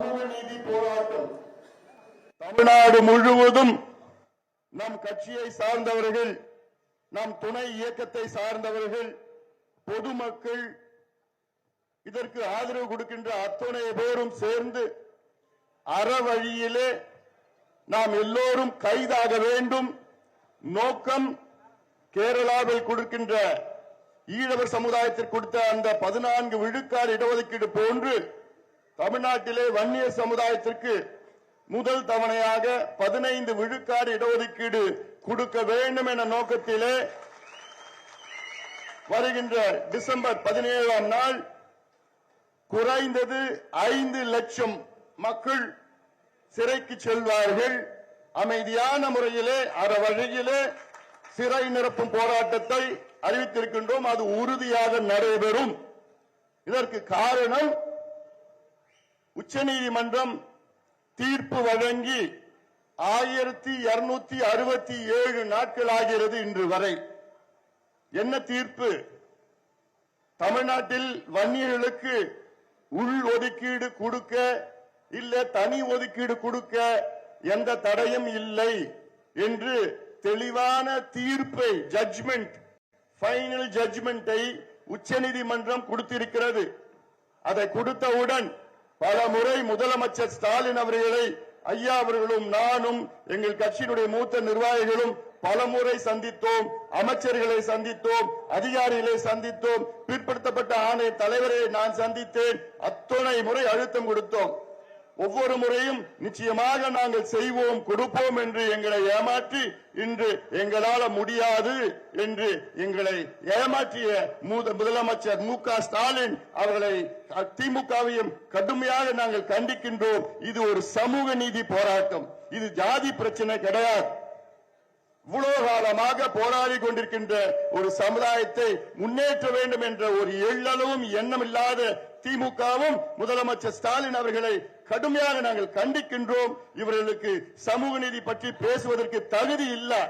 சமூக நீதி போராட்டம். தமிழ்நாடு முழுவதும் நம் கட்சியை சார்ந்தவர்கள் நம் துணை இயக்கத்தை சார்ந்தவர்கள் பொதுமக்கள் இதற்கு ஆதரவு கொடுக்கின்ற அத்துணை பேரும் சேர்ந்து அறவழியிலே நாம் எல்லோரும் கைதாக வேண்டும். நோக்கம் கேரளாவில் கொடுக்கின்ற ஈழவர் சமுதாயத்திற்கு கொடுத்த அந்த பதினான்கு விழுக்காடு இடஒதுக்கீடு போன்று தமிழ்நாட்டிலே வன்னிய சமுதாயத்திற்கு முதல் தவணையாக பதினைந்து விழுக்காடு இடஒதுக்கீடு கொடுக்க வேண்டும் என நோக்கத்திலே வருகின்ற டிசம்பர் பதினேழாம் நாள் குறைந்தது ஐந்து லட்சம் மக்கள் சிறைக்கு செல்வார்கள். அமைதியான முறையிலே அற வழியிலே சிறை நிரப்பும் போராட்டத்தை அறிவித்திருக்கின்றோம். அது உறுதியாக நடைபெறும். இதற்கு காரணம் உச்சநீதிமன்றம் தீர்ப்பு வழங்கி ஆயிரத்தி இருநூத்தி அறுபத்தி ஏழு நாட்கள் ஆகிறது இன்று வரை. என்ன தீர்ப்பு? தமிழ்நாட்டில் வன்னியர்களுக்கு உள் ஒதுக்கீடு கொடுக்க இல்ல தனி ஒதுக்கீடு கொடுக்க எந்த தடையும் இல்லை என்று தெளிவான தீர்ப்பை ஜட்ஜ்மெண்ட் ஃபைனல் ஜட்ஜ்மெண்டை உச்சநீதிமன்றம் கொடுத்திருக்கிறது. அதை கொடுத்தவுடன் பல முறை முதலமைச்சர் ஸ்டாலின் அவர்களை ஐயா அவர்களும் நானும் எங்கள் கட்சியினுடைய மூத்த நிர்வாகிகளும் பலமுறை சந்தித்தோம். அமைச்சர்களை சந்தித்தோம். அதிகாரிகளை சந்தித்தோம். பிற்படுத்தப்பட்ட ஆணைய தலைவரை நான் சந்தித்தேன். அத்துணை முறை அழுத்தம் கொடுத்தோம். ஒவ்வொரு முறையும் நிச்சயமாக நாங்கள் செய்வோம் கொடுப்போம் என்று எங்களை ஏமாற்றி இன்று எங்களால முடியாது என்று எங்களை ஏமாற்றிய முதலமைச்சர் மு ஸ்டாலின் அவர்களை திமுகவையும் கடுமையாக நாங்கள் கண்டிக்கின்றோம். இது ஒரு சமூக நீதி போராட்டம். இது ஜாதி பிரச்சனை கிடையாது. இவ்வளவு காலமாக போராடி கொண்டிருக்கின்ற ஒரு சமுதாயத்தை முன்னேற்ற வேண்டும் என்ற ஒரு எள்ளளவும் எண்ணம் இல்லாத திமுகவும் முதலமைச்சர் ஸ்டாலின் அவர்களை கடுமையாக நாங்கள் கண்டிக்கின்றோம். இவர்களுக்கு சமூக நீதி பற்றி பேசுவதற்கு தகுதி இல்லை.